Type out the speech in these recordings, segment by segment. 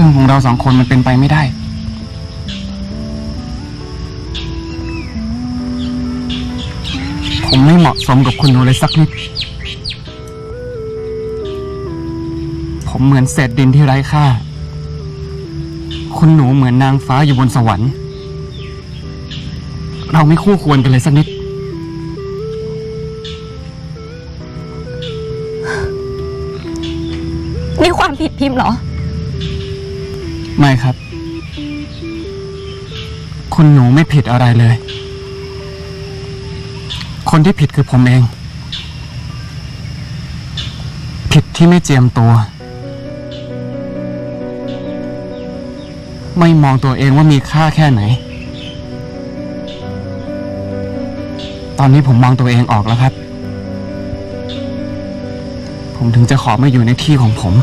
รื่องของเราสองคนมันเป็นไปไม่ได้ ผมไม่เหมาะสมกับคุณหนูเลยสักนิด ผมเหมือนเศษดินที่ไร้ค่า คุณหนูเหมือนนางฟ้าอยู่บนสวรรค์ เราไม่คู่ควรกันเลยสักนิดนี่ความผิดพิมพ์เหรอ ไม่ครับ คุณหนูไม่ผิดอะไรเลย คนที่ผิดคือผมเอง ผิดที่ไม่เจียมตัว ไม่มองตัวเองว่ามีค่าแค่ไหน ตอนนี้ผมมองตัวเองออกแล้วครับ ผมถึงจะขอมาอยู่ในที่ของผม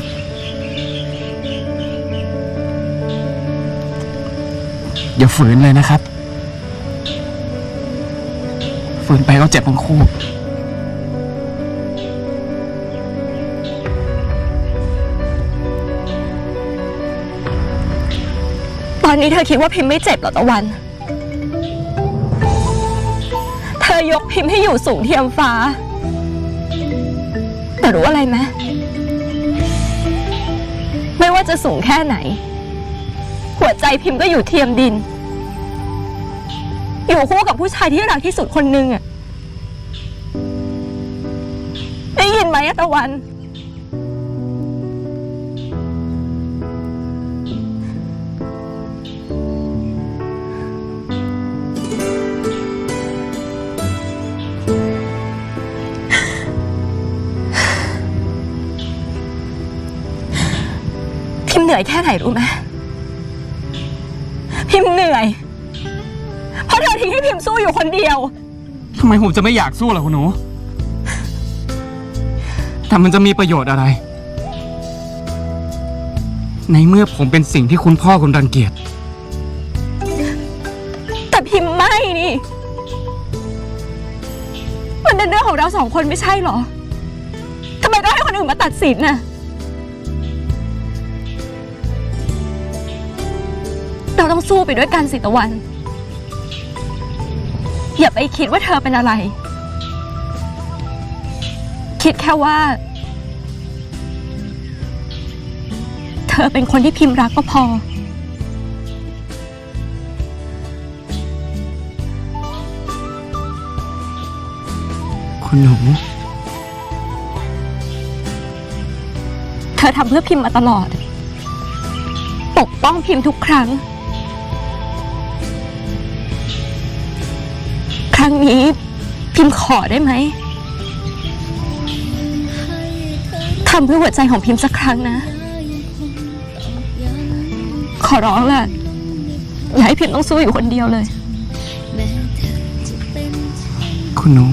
อย่าฝืนเลยนะครับ ฝืนไปก็เจ็บทั้งคู่ ตอนนี้เธอคิดว่าพิมพ์ไม่เจ็บหรอตะวัน เธอยกพิมพ์ให้อยู่สูงเทียมฟ้า แต่รู้อะไรไหมไม่ว่าจะสูงแค่ไหน หัวใจพิมพ์ก็อยู่เทียมดิน อยู่คู่กับผู้ชายที่รักที่สุดคนหนึ่งอะได้ยินไหมอะตะวัน พิมพ์เหนื่อยแค่ไหนรู้ไหม พิมพ์เหนื่อย เพราะเธอทิ้งให้พิมพ์สู้อยู่คนเดียว ทำไมผมจะไม่อยากสู้ล่ะคุณหนู แต่มันจะมีประโยชน์อะไร ในเมื่อผมเป็นสิ่งที่คุณพ่อคุณรังเกียจ แต่พิมพ์ไม่นี่ มันเป็นเรื่องของเราสองคนไม่ใช่เหรอทำไมต้องให้คนอื่นมาตัดสินน่ะ เราต้องสู้ไปด้วยกันสิตะวัน อย่าไปคิดว่าเธอเป็นอะไร คิดแค่ว่า เธอเป็นคนที่พิมพ์รักก็พอ คุณหนูเธอทำเพื่อพิมพ์มาตลอด ปกป้องพิมพ์ทุกครั้ง รั้งนี้ พิมพ์ขอได้ไหมทำเพื่อหัวใจของพิมพ์สักครั้งนะ ขอร้องล่ะ อย่าให้พิมพ์ต้องสู้อยู่คนเดียวเลย คุณหนู